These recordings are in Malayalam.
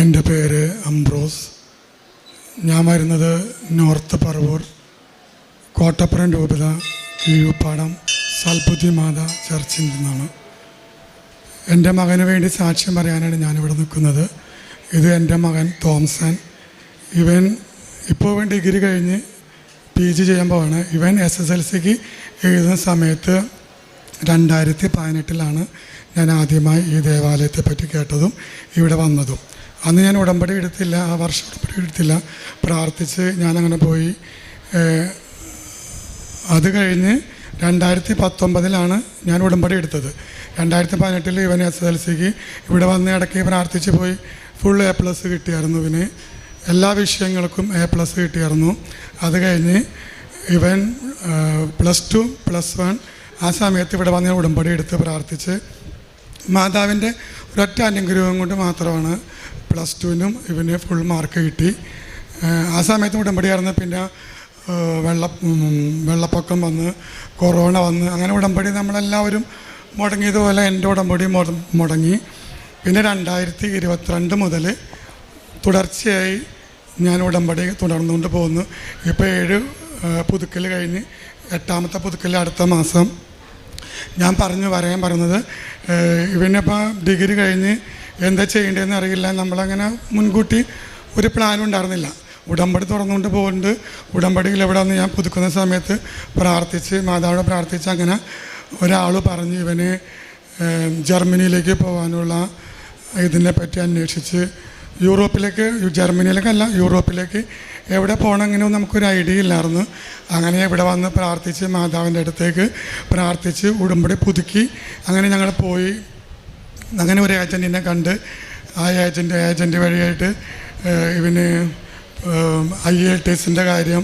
എന്റെ പേര് അംബ്രോസ്. ഞാൻ വരുന്നത് നോർത്ത് പറവൂർ കോട്ടപ്പുറം രൂപത കീഴുപ്പാടം സൽബുദ്ധി മാത ചർച്ചിൽ നിന്നാണ്. എന്റെ മകന് വേണ്ടി സാക്ഷ്യം പറയാനാണ് ഞാനിവിടെ നിൽക്കുന്നത്. ഇത് എന്റെ മകൻ തോംസൺ. ഇവൻ ഇപ്പോൾ ഇവൻ ഡിഗ്രി കഴിഞ്ഞ് പി ജി ചെയ്യാൻ പോവാണ്. ഇവൻ എസ് എസ് എൽ സിക്ക് എഴുതുന്ന സമയത്ത് രണ്ടായിരത്തി പതിനെട്ടിലാണ് ഞാൻ ആദ്യമായി ഈ ദേവാലയത്തെ പറ്റി കേട്ടതും ഇവിടെ വന്നതും. അന്ന് ഞാൻ ഉടമ്പടി എടുത്തില്ല ആ വർഷം ഉടമ്പടി എടുത്തില്ല. പ്രാർത്ഥിച്ച് ഞാനങ്ങനെ പോയി. അത് കഴിഞ്ഞ് രണ്ടായിരത്തി പത്തൊമ്പതിലാണ് ഞാൻ ഉടമ്പടി എടുത്തത്. രണ്ടായിരത്തി പതിനെട്ടിൽ ഇവൻ എസ് എൽ സിക്ക് ഇവിടെ വന്ന് ഇടയ്ക്ക് പ്രാർത്ഥിച്ച് പോയി. ഫുൾ എ പ്ലസ് കിട്ടിയായിരുന്നു ഇവന്. എല്ലാ വിഷയങ്ങൾക്കും എ പ്ലസ് കിട്ടിയായിരുന്നു. അത് കഴിഞ്ഞ് ഇവൻ പ്ലസ് ടു പ്ലസ് വൺ ആ സമയത്ത് ഇവിടെ വന്ന് ഉടമ്പടി എടുത്ത് പ്രാർത്ഥിച്ച്. മാതാവിന്റെ ഒരൊറ്റ അനുഗ്രഹം കൊണ്ട് മാത്രമാണ് പ്ലസ് ടുവിനും ഇവന് ഫുൾ മാർക്ക് കിട്ടി. ആ സമയത്ത് ഉടമ്പടിയായിരുന്നു പിന്നെ വെള്ള വെള്ളപ്പൊക്കം വന്ന് കൊറോണ വന്ന് അങ്ങനെ ഉടമ്പടി നമ്മളെല്ലാവരും മുടങ്ങിയതുപോലെ എന്റെ ഉടമ്പടി മുടങ്ങി. പിന്നെ രണ്ടായിരത്തി ഇരുപത്തിരണ്ട് മുതൽ തുടർച്ചയായി ഞാൻ ഉടമ്പടി തുടർന്നുകൊണ്ട് പോകുന്നു. ഇപ്പോൾ ഏഴ് പുതുക്കൽ കഴിഞ്ഞ് എട്ടാമത്തെ പുതുക്കൽ അടുത്ത മാസം. ഞാൻ പറഞ്ഞു പറയാൻ പറയുന്നത് ഇവനിപ്പോൾ ഡിഗ്രി കഴിഞ്ഞ് എന്താ ചെയ്യേണ്ടതെന്ന് അറിയില്ല. നമ്മളങ്ങനെ മുൻകൂട്ടി ഒരു പ്ലാനും ഉണ്ടായിരുന്നില്ല. ഉടമ്പടി തുറന്നുകൊണ്ട് പോകുന്നുണ്ട് ഉടമ്പടിയിൽ എവിടെ ഞാൻ പുതുക്കുന്ന സമയത്ത് പ്രാർത്ഥിച്ച് മാതാവിനെ പ്രാർത്ഥിച്ച് അങ്ങനെ ഒരാൾ പറഞ്ഞു ഇവന് ജർമ്മനിയിലേക്ക് പോകാനുള്ള ഇതിനെ പറ്റി അന്വേഷിച്ച് യൂറോപ്പിലേക്ക് ജർമ്മനിയിലേക്കല്ല യൂറോപ്പിലേക്ക് എവിടെ പോകണം പോകണമെങ്കിലും നമുക്കൊരു ഐഡിയ ഇല്ലായിരുന്നു. അങ്ങനെ ഇവിടെ വന്ന് പ്രാർത്ഥിച്ച് മാതാവിന്റെ അടുത്തേക്ക് പ്രാർത്ഥിച്ച് ഉടമ്പടി പുതുക്കി അങ്ങനെ ഞങ്ങൾ പോയി. അങ്ങനെ ഒരു ഏജന്റിനെ കണ്ട് ആ ഏജന്റ് ഏജന്റ് വഴിയായിട്ട് ഇവന് ഐ എൽ ടി എസിന്റെ കാര്യം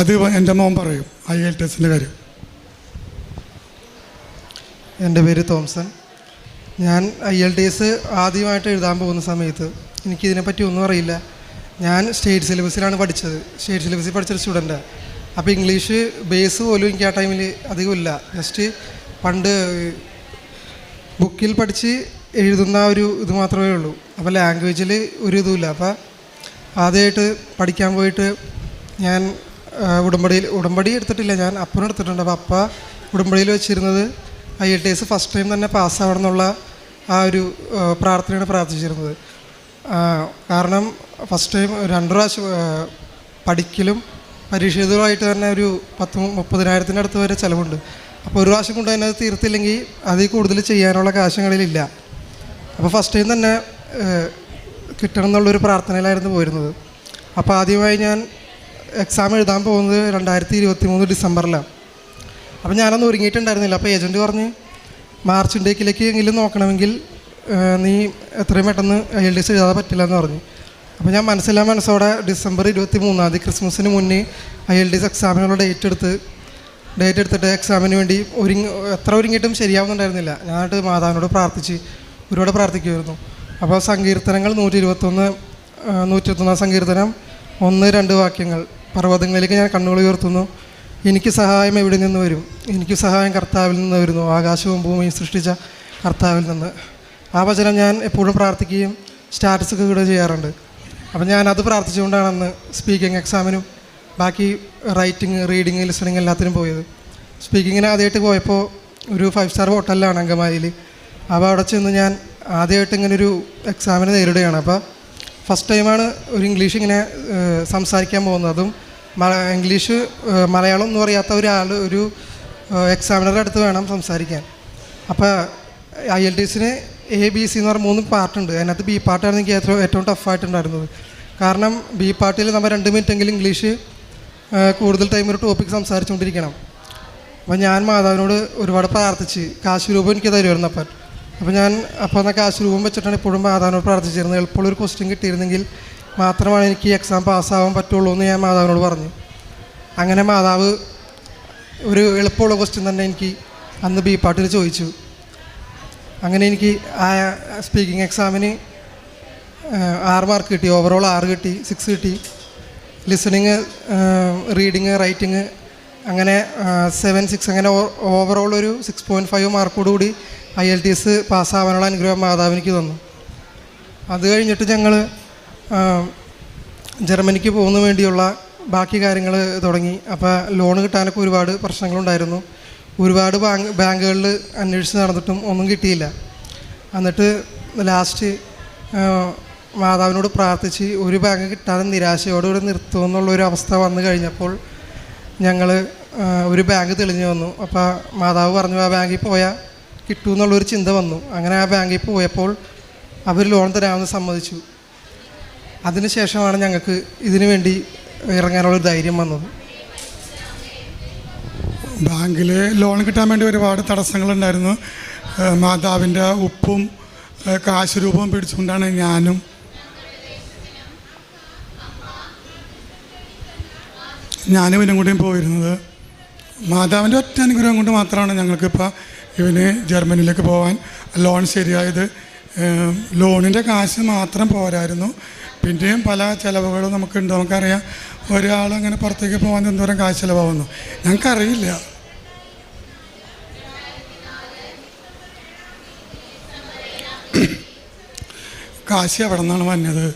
അത് എന്റെ മോൻ പറയും ഐ എൽ ടി എസിന്റെ കാര്യം. എന്റെ പേര് തോംസൺ. ഞാൻ ഐ എൽ ടി എസ് ആദ്യമായിട്ട് എഴുതാൻ പോകുന്ന സമയത്ത് എനിക്കിതിനെപ്പറ്റി ഒന്നും അറിയില്ല. ഞാൻ സ്റ്റേറ്റ് സിലബസിലാണ് പഠിച്ചത്. സ്റ്റേറ്റ് സിലബസിൽ പഠിച്ചൊരു സ്റ്റുഡന്റാണ് അപ്പോൾ ഇംഗ്ലീഷ് ബേസ് പോലും എനിക്ക് ആ ടൈമിൽ അധികമില്ല. ജസ്റ്റ് പണ്ട് ബുക്കിൽ പഠിച്ച് എഴുതുന്ന ഒരു ഇത് മാത്രമേ ഉള്ളൂ. അപ്പോൾ ലാംഗ്വേജിൽ ഒരു ഇതുമില്ല. അപ്പോൾ ആദ്യമായിട്ട് പഠിക്കാൻ പോയിട്ട് ഞാൻ ഉടമ്പടിയിൽ ഉടമ്പടി എടുത്തിട്ടില്ല. ഞാൻ അപ്പനും എടുത്തിട്ടുണ്ട്. അപ്പോൾ അപ്പ ഉടമ്പടിയിൽ വെച്ചിരുന്നത് I L T S first time തന്നെ പാസ്സാവണം എന്നുള്ള ആ ഒരു പ്രാർത്ഥനയാണ് പ്രാർത്ഥിച്ചിരുന്നത്. കാരണം ഫസ്റ്റ് ടൈം രണ്ട് പ്രാവശ്യം പഠിക്കലും പരീക്ഷ എഴുതലുമായിട്ട് തന്നെ ഒരു പത്ത് മുപ്പതിനായിരത്തിന്റെ അടുത്ത് വരെ ചിലവുണ്ട്. അപ്പോൾ ഒരു പ്രാവശ്യം കൊണ്ട് തന്നെ അത് തീർത്തില്ലെങ്കിൽ അതിൽ കൂടുതൽ ചെയ്യാനുള്ള കാശങ്ങളിലില്ല അപ്പോൾ ഫസ്റ്റ് ടൈം തന്നെ കിട്ടണം എന്നുള്ളൊരു പ്രാർത്ഥനയിലായിരുന്നു പോയിരുന്നത്. അപ്പോൾ ആദ്യമായി ഞാൻ എക്സാം എഴുതാൻ പോകുന്നത് രണ്ടായിരത്തി ഇരുപത്തി മൂന്ന് ഡിസംബറിലാണ്. അപ്പോൾ ഞാനൊന്നും ഒരുങ്ങിയിട്ടുണ്ടായിരുന്നില്ല. അപ്പോൾ ഏജന്റ് പറഞ്ഞ് മാർച്ച് എങ്കിലും നോക്കണമെങ്കിൽ നീ എത്രയും പെട്ടെന്ന് ഐ എൽ ഡി എസ് എഴുതാതെ പറ്റില്ല എന്ന് പറഞ്ഞു. അപ്പോൾ ഞാൻ മനസ്സിലാ മനസ്സോടെ ഡിസംബർ ഇരുപത്തി മൂന്നാം തീയതി ക്രിസ്മസിന് മുന്നേ ഐ എൽ ഡി എസ് എക്സാമിനുള്ള ഡേറ്റ് എടുത്ത് ഡേറ്റ് എടുത്തിട്ട് എക്സാമിന് വേണ്ടി ഒരുങ്ങി എത്ര ഒരുങ്ങിയിട്ടും ശരിയാവുന്നുണ്ടായിരുന്നില്ല. ഞാനായിട്ട് മാതാവിനോട് പ്രാർത്ഥിച്ച് ഒരുപാട് പ്രാർത്ഥിക്കുമായിരുന്നു അപ്പോൾ സങ്കീർത്തനങ്ങൾ നൂറ്റി ഇരുപത്തൊന്ന് നൂറ്റി ഇരുപത്തൊന്നാം സങ്കീർത്തനം ഒന്ന് രണ്ട് വാക്യങ്ങൾ. പർവതങ്ങളിലേക്ക് ഞാൻ കണ്ണുകൾ ഉയർത്തുന്നു. എനിക്ക് സഹായം എവിടെ നിന്ന് വരും? എനിക്ക് സഹായം കർത്താവിൽ നിന്ന് വരുന്നു. ആകാശവും ഭൂമിയും സൃഷ്ടിച്ച കർത്താവിൽ നിന്ന്. ആ വചനം ഞാൻ എപ്പോഴും പ്രാർത്ഥിക്കുകയും സ്റ്റാറ്റസൊക്കെ ഇവിടെ ചെയ്യാറുണ്ട്. അപ്പം ഞാൻ അത് പ്രാർത്ഥിച്ചുകൊണ്ടാണ് അന്ന് സ്പീക്കിംഗ് എക്സാമിനും ബാക്കി റൈറ്റിംഗ് റീഡിങ് ലിസണിങ് എല്ലാത്തിനും പോയത്. സ്പീക്കിങ്ങിന് ആദ്യമായിട്ട് പോയപ്പോൾ ഒരു ഫൈവ് സ്റ്റാർ ഹോട്ടലിലാണ് അങ്കമാലിയിൽ അപ്പോൾ അവിടെ ചെന്ന് ഞാൻ ആദ്യമായിട്ട് ഇങ്ങനെ ഒരു എക്സാമിന് നേരിടുകയാണ്. അപ്പോൾ ഫസ്റ്റ് ടൈമാണ് ഒരു ഇംഗ്ലീഷ് ഇങ്ങനെ സംസാരിക്കാൻ പോകുന്നത്. ഇംഗ്ലീഷ് മലയാളം ഒന്നും അറിയാത്ത ഒരാൾ ഒരു എക്സാമിനറുടെ അടുത്ത് വേണം സംസാരിക്കാൻ. അപ്പോൾ ഐ എൽ ടി എസിന് എ ബി സി എന്ന് പറഞ്ഞ മൂന്ന് പാർട്ടുണ്ട് അതിനകത്ത് ബി പാർട്ടായിരുന്നു എനിക്ക് ഏറ്റവും ഏറ്റവും ടഫായിട്ടുണ്ടായിരുന്നത് കാരണം ബി പാർട്ടിൽ നമ്മൾ രണ്ട് മിനിറ്റ് എങ്കിലും ഇംഗ്ലീഷ് കൂടുതൽ ടൈം ഒരു ടോപ്പിക് സംസാരിച്ചുകൊണ്ടിരിക്കണം. അപ്പം ഞാൻ മാതാവിനോട് ഒരുപാട് പ്രാർത്ഥിച്ച് കാശ് രൂപം എനിക്ക് തരുമായിരുന്നു അപ്പം അപ്പോൾ ഞാൻ അപ്പോൾ എന്നാൽ കാശ് രൂപം വെച്ചിട്ടാണ് ഇപ്പോഴും മാതാവിനോട് പ്രാർത്ഥിച്ചിരുന്നത്. എളുപ്പമുള്ള ഒരു ക്വസ്റ്റ്യൻ കിട്ടിയിരുന്നെങ്കിൽ മാത്രമാണ് എനിക്ക് എക്സാം പാസ്സാവാൻ പറ്റുള്ളൂ എന്ന് ഞാൻ മാതാവിനോട് പറഞ്ഞു. അങ്ങനെ മാതാവ് ഒരു എളുപ്പമുള്ള ക്വസ്റ്റ്യൻ തന്നെ എനിക്ക് അന്ന് ബി പാട്ടിൽ ചോദിച്ചു. അങ്ങനെ എനിക്ക് ആ സ്പീക്കിംഗ് എക്സാമിന് ആറ് മാർക്ക് കിട്ടി. ഓവറോൾ ആറ് കിട്ടി സിക്സ് കിട്ടി. ലിസണിങ് റീഡിങ് റൈറ്റിങ് അങ്ങനെ സെവൻ സിക്സ് അങ്ങനെ ഓവറോൾ ഒരു സിക്സ് പോയിന്റ് ഫൈവ് മാർക്കോടുകൂടി ഐ എൽ ടി എസ് പാസ്സാവാനുള്ള അനുഗ്രഹം മാതാവിനിക്ക് തന്നു. അത് കഴിഞ്ഞിട്ട് ഞങ്ങൾ ജർമ്മനിക്ക് പോകുന്ന വേണ്ടിയുള്ള ബാക്കി കാര്യങ്ങൾ തുടങ്ങി. അപ്പോൾ ലോൺ കിട്ടാനൊക്കെ ഒരുപാട് പ്രശ്നങ്ങളുണ്ടായിരുന്നു. ഒരുപാട് ബാങ്ക് ബാങ്കുകളിൽ അന്വേഷിച്ച് നടന്നിട്ടും ഒന്നും കിട്ടിയില്ല. എന്നിട്ട് ലാസ്റ്റ് മാതാവിനോട് പ്രാർത്ഥിച്ച് ഒരു ബാങ്ക് കിട്ടാതെ നിരാശയോടുകൂടി നിർത്തുമെന്നുള്ള ഒരു അവസ്ഥ വന്നു കഴിഞ്ഞപ്പോൾ ഞങ്ങൾ ഒരു ബാങ്ക് തെളിഞ്ഞു വന്നു. അപ്പോൾ മാതാവ് പറഞ്ഞു ആ ബാങ്കിൽ പോയാൽ കിട്ടുമെന്നുള്ളൊരു ചിന്ത വന്നു. അങ്ങനെ ആ ബാങ്കിൽ പോയപ്പോൾ അവർ ലോൺ തരാമെന്ന് സമ്മതിച്ചു. അതിനുശേഷമാണ് ഞങ്ങൾക്ക് ഇതിനു വേണ്ടി ഇറങ്ങാനുള്ളൊരു ധൈര്യം വന്നത്. ബാങ്കിൽ ലോൺ കിട്ടാൻ വേണ്ടി ഒരുപാട് തടസ്സങ്ങളുണ്ടായിരുന്നു. മാതാവിന്റെ ഉപ്പും കാശ് രൂപവും പിടിച്ചുകൊണ്ടാണ് ഞാനും ഞാനും ഇവനും കൂടിയും പോയിരുന്നത്. മാതാവിന്റെ ഒറ്റ അനുഗ്രഹം കൊണ്ട് മാത്രമാണ് ഞങ്ങൾക്കിപ്പോൾ ഇവന് ജർമ്മനിയിലേക്ക് പോകാൻ ലോൺ ശരിയായത്. ലോണിന്റെ കാശ് മാത്രം പോരായിരുന്നു. പിന്നെയും പല ചിലവുകളും നമുക്കുണ്ട്. നമുക്കറിയാം ഒരാൾ അങ്ങനെ പുറത്തേക്ക് പോകാൻ എന്തോരം കാശ് ചിലവാകുന്നു. ഞങ്ങൾക്കറിയില്ല. കാശ് എവിടെ നിന്നാണ് വന്നത്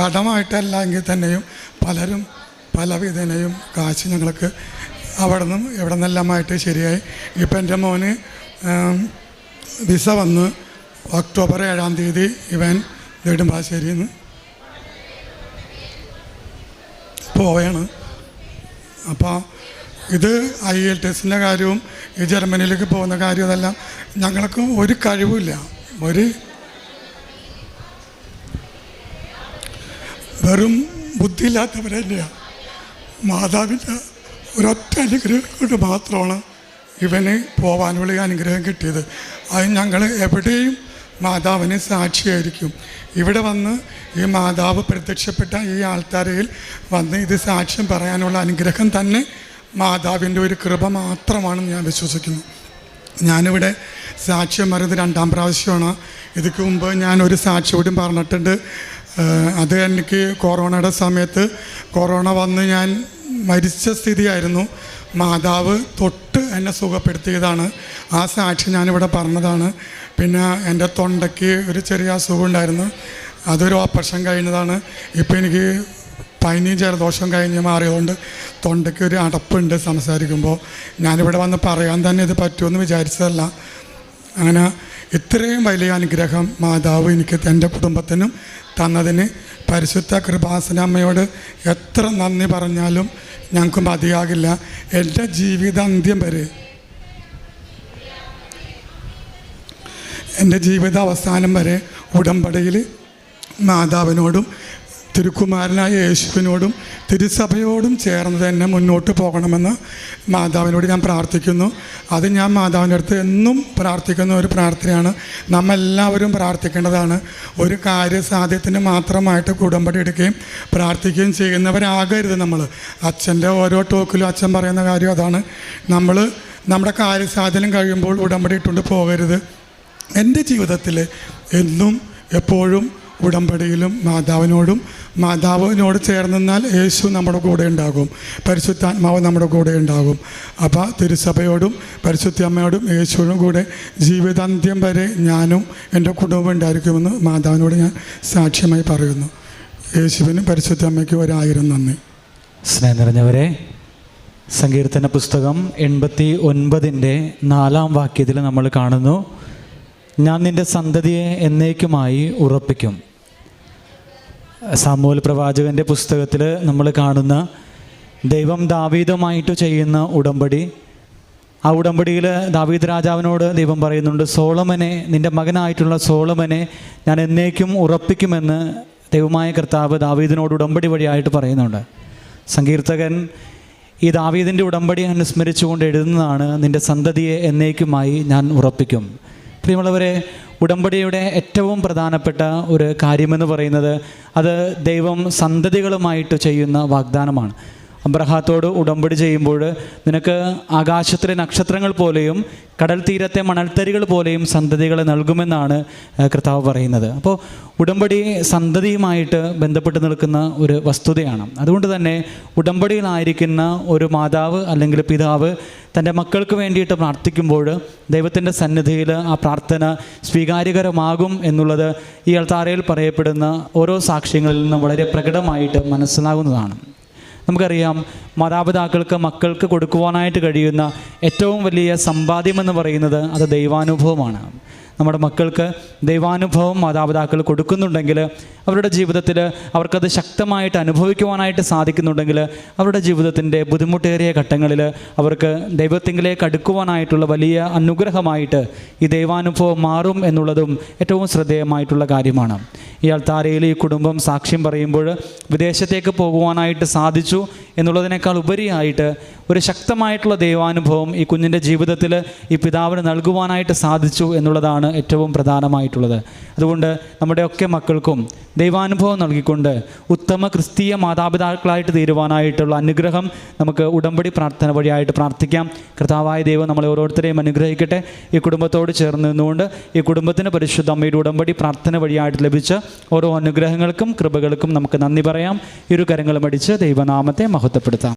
കടമായിട്ടല്ല എങ്കിൽ തന്നെയും പലരും പല വിധേനയും കാശ് ഞങ്ങൾക്ക് അവിടെ നിന്നും എവിടെ നിന്നെല്ലാമായിട്ട് ശരിയായി. ഇപ്പം എന്റെ മോന് വിസ വന്ന് ഒക്ടോബർ ഏഴാം തീയതി ഇവൻ നെടുമ്പാശ്ശേരിയിൽ നിന്ന് പോവുകയാണ് അപ്പോൾ ഇത് ഐ എൽ ടി എസിന്റെ കാര്യവും ഈ ജർമ്മനിയിലേക്ക് പോകുന്ന കാര്യവും അതെല്ലാം ഞങ്ങൾക്ക് ഒരു കഴിവുമില്ല. ഒരു വെറും ബുദ്ധിയില്ലാത്തവർ തന്നെയാണ് മാതാവിന്റെ ഒരൊറ്റ അനുഗ്രഹം കൊണ്ട് മാത്രമാണ് ഇവന് പോകാനുള്ള ഈ അനുഗ്രഹം കിട്ടിയത്. അത് ഞങ്ങൾ എവിടെയും മാതാവിന് സാക്ഷിയായിരിക്കും. ഇവിടെ വന്ന് ഈ മാതാവ് പ്രത്യക്ഷപ്പെട്ട ഈ ആൾക്കാരയിൽ വന്ന് ഇത് സാക്ഷ്യം പറയാനുള്ള അനുഗ്രഹം തന്നെ മാതാവിന്റെ ഒരു കൃപ മാത്രമാണെന്ന് ഞാൻ വിശ്വസിക്കുന്നു. ഞാനിവിടെ സാക്ഷ്യം പറയുന്നത് രണ്ടാം പ്രാവശ്യമാണ്. ഇതിക്ക് മുമ്പ് ഞാൻ ഒരു സാക്ഷ്യം പറഞ്ഞിട്ടുണ്ട്. ഏഹ് അത് എനിക്ക് കൊറോണയുടെ സമയത്ത് കൊറോണ വന്ന് ഞാൻ മരിച്ച സ്ഥിതിയായിരുന്നു. മാതാവ് തൊട്ട് എന്നെ സുഖപ്പെടുത്തിയതാണ്. ആ സാക്ഷി ഞാനിവിടെ പറഞ്ഞതാണ്. പിന്നെ എന്റെ തൊണ്ടയ്ക്ക് ഒരു ചെറിയ അസുഖം ഉണ്ടായിരുന്നു. അതൊരു ഓപ്പറേഷൻ കഴിഞ്ഞതാണ്. ഇപ്പോൾ എനിക്ക് പനി ജലദോഷം കഴിഞ്ഞ് മാറിയതുകൊണ്ട് തൊണ്ടയ്ക്ക് ഒരു അടപ്പുണ്ട് സംസാരിക്കുമ്പോൾ. ഞാനിവിടെ വന്ന് പറയാൻ തന്നെ ഇത് പറ്റുമെന്ന് വിചാരിച്ചതല്ല. അങ്ങനെ ഇത്രയും വലിയ അനുഗ്രഹം മാതാവ് എനിക്ക് എന്റെ കുടുംബത്തിനും തന്നതിന് പരിശുദ്ധ കൃപാസനമ്മയോട് എത്ര നന്ദി പറഞ്ഞാലും ഞങ്ങൾക്ക് മതിയാകില്ല. എന്റെ ജീവിതാന്ത്യം വരെ. എന്റെ ജീവിത അവസാനം വരെ ഉടമ്പടിയിൽ മാതാവിനോടും തിരുക്കുമാരനായ യേശുവിനോടും തിരുസഭയോടും ചേർന്ന് തന്നെ മുന്നോട്ട് പോകണമെന്ന് മാതാവിനോട് ഞാൻ പ്രാർത്ഥിക്കുന്നു. അത് ഞാൻ മാതാവിന്റെ അടുത്ത് എന്നും പ്രാർത്ഥിക്കുന്ന ഒരു പ്രാർത്ഥനയാണ്. നമ്മെല്ലാവരും പ്രാർത്ഥിക്കേണ്ടതാണ്. ഒരു കാര്യസാധ്യത്തിന് മാത്രമായിട്ട് കുടമ്പടി എടുക്കുകയും പ്രാർത്ഥിക്കുകയും ചെയ്യുന്നവരാകരുത് നമ്മൾ. അച്ഛന്റെ ഓരോ ടോക്കിലും അച്ഛൻ പറയുന്ന കാര്യം അതാണ്. നമ്മൾ നമ്മുടെ കാര്യസാധ്യം കഴിയുമ്പോൾ ഉടമ്പടി ഇട്ടുകൊണ്ട് പോകരുത്. എന്റെ ജീവിതത്തിൽ എന്നും എപ്പോഴും ഉടമ്പടിയിലും മാതാവിനോടും മാതാവിനോട് ചേർന്നാൽ യേശു നമ്മുടെ കൂടെ ഉണ്ടാകും. പരിശുദ്ധാത്മാവ് നമ്മുടെ കൂടെ ഉണ്ടാകും. അപ്പോൾ തിരുസഭയോടും പരിശുദ്ധ അമ്മയോടും യേശുവിനും കൂടെ ജീവിതാന്ത്യം വരെ ഞാനും എന്റെ കുടുംബം ഉണ്ടായിരിക്കുമെന്ന് മാതാവിനോട് ഞാൻ സാക്ഷ്യമായി പറയുന്നു. യേശുവിനും പരിശുദ്ധ അമ്മയ്ക്കും ഒരായിരം നന്ദി. സ്നേഹം നിറഞ്ഞവരെ സങ്കീർത്തന പുസ്തകം എൺപത്തി ഒൻപതിന്റെ നാലാം വാക്യത്തിൽ നമ്മൾ കാണുന്നു ഞാൻ നിന്റെ സന്തതിയെ എന്നേക്കുമായി ഉറപ്പിക്കും. സാമൂൽ പ്രവാചകന്റെ പുസ്തകത്തിൽ നമ്മൾ കാണുന്ന ദൈവം ദാവീദുമായിട്ട് ചെയ്യുന്ന ഉടമ്പടി. ആ ഉടമ്പടിയിൽ ദാവീദ് രാജാവിനോട് ദൈവം പറയുന്നുണ്ട് സോളമനെ നിന്റെ മകനായിട്ടുള്ള സോളമനെ ഞാൻ എന്നേക്കും ഉറപ്പിക്കുമെന്ന് ദൈവമായ കർത്താവ് ദാവീദിനോട് ഉടമ്പടി വഴിയായിട്ട് പറയുന്നുണ്ട്. സങ്കീർത്തകൻ ഈ ദാവീദിന്റെ ഉടമ്പടി അനുസ്മരിച്ചുകൊണ്ട് എഴുതുന്നതാണ് നിന്റെ സന്തതിയെ എന്നേക്കുമായി ഞാൻ ഉറപ്പിക്കും. പ്രിയമുള്ളവരെ ഉടമ്പടിയുടെ ഏറ്റവും പ്രധാനപ്പെട്ട ഒരു കാര്യമെന്ന് പറയുന്നത് അത് ദൈവം സന്തതികളുമായിട്ട് ചെയ്യുന്ന വാഗ്ദാനമാണ്. അബ്രഹാത്തോട് ഉടമ്പടി ചെയ്യുമ്പോൾ നിനക്ക് ആകാശത്തിലെ നക്ഷത്രങ്ങൾ പോലെയും കടൽ തീരത്തെ മണൽത്തരികൾ പോലെയും സന്തതികളെ നൽകുമെന്നാണ് കർത്താവ് പറയുന്നത്. അപ്പോൾ ഉടമ്പടി സന്തതിയുമായിട്ട് ബന്ധപ്പെട്ട് നിൽക്കുന്ന ഒരു വസ്തുതയാണ്. അതുകൊണ്ട് തന്നെ ഉടമ്പടിയിലായിരിക്കുന്ന ഒരു മാതാവ് അല്ലെങ്കിൽ പിതാവ് തന്റെ മക്കൾക്ക് വേണ്ടിയിട്ട് പ്രാർത്ഥിക്കുമ്പോൾ ദൈവത്തിന്റെ സന്നിധിയിൽ ആ പ്രാർത്ഥന സ്വീകാര്യകരമാകും എന്നുള്ളത് ഈ അൾത്താരയിൽ പറയപ്പെടുന്ന ഓരോ സാക്ഷ്യങ്ങളിൽ നിന്നും വളരെ പ്രകടമായിട്ട് മനസ്സിലാകുന്നതാണ്. നമുക്കറിയാം മാതാപിതാക്കൾക്ക് മക്കൾക്ക് കൊടുക്കുവാനായിട്ട് കഴിയുന്ന ഏറ്റവും വലിയ സമ്പാദ്യം എന്ന് പറയുന്നത് അത് ദൈവാനുഭവമാണ്. നമ്മുടെ മക്കൾക്ക് ദൈവാനുഭവം മാതാപിതാക്കൾ കൊടുക്കുന്നുണ്ടെങ്കിൽ അവരുടെ ജീവിതത്തിൽ അവർക്കത് ശക്തമായിട്ട് അനുഭവിക്കുവാനായിട്ട് സാധിക്കുന്നുണ്ടെങ്കിൽ അവരുടെ ജീവിതത്തിന്റെ ബുദ്ധിമുട്ടേറിയ ഘട്ടങ്ങളിൽ അവർക്ക് ദൈവത്തിങ്കിലേക്ക് അടുക്കുവാനായിട്ടുള്ള വലിയ അനുഗ്രഹമായിട്ട് ഈ ദൈവാനുഭവം മാറും എന്നുള്ളതും ഏറ്റവും ശ്രദ്ധേയമായിട്ടുള്ള കാര്യമാണ്. ഈ അൾത്താരയിൽ ഈ കുടുംബം സാക്ഷ്യം പറയുമ്പോൾ വിദേശത്തേക്ക് പോകുവാനായിട്ട് സാധിച്ചു എന്നുള്ളതിനേക്കാൾ ഉപരിയായിട്ട് ഒരു ശക്തമായിട്ടുള്ള ദൈവാനുഭവം ഈ കുഞ്ഞിന്റെ ജീവിതത്തിൽ ഈ പിതാവിന് നൽകുവാനായിട്ട് സാധിച്ചു എന്നുള്ളതാണ് ഏറ്റവും പ്രധാനമായിട്ടുള്ളത്. അതുകൊണ്ട് നമ്മുടെയൊക്കെ മക്കൾക്കും ദൈവാനുഭവം നൽകിക്കൊണ്ട് ഉത്തമ ക്രിസ്തീയ മാതാപിതാക്കളായിട്ട് തീരുവാനായിട്ടുള്ള അനുഗ്രഹം നമുക്ക് ഉടമ്പടി പ്രാർത്ഥന വഴിയായിട്ട് പ്രാർത്ഥിക്കാം. കർത്താവായ ദൈവം നമ്മളെ ഓരോരുത്തരെയും അനുഗ്രഹിക്കട്ടെ. ഈ കുടുംബത്തോട് ചേർന്ന് നിന്നുകൊണ്ട് ഈ കുടുംബത്തിന് പരിശുദ്ധ അമ്മയുടെ ഉടമ്പടി പ്രാർത്ഥന വഴിയായിട്ട് ലഭിച്ച ഓരോ അനുഗ്രഹങ്ങൾക്കും കൃപകൾക്കും നമുക്ക് നന്ദി പറയാം. ഇരു കരങ്ങളും അടിച്ച് ദൈവനാമത്തെ മഹത്വപ്പെടുത്താം.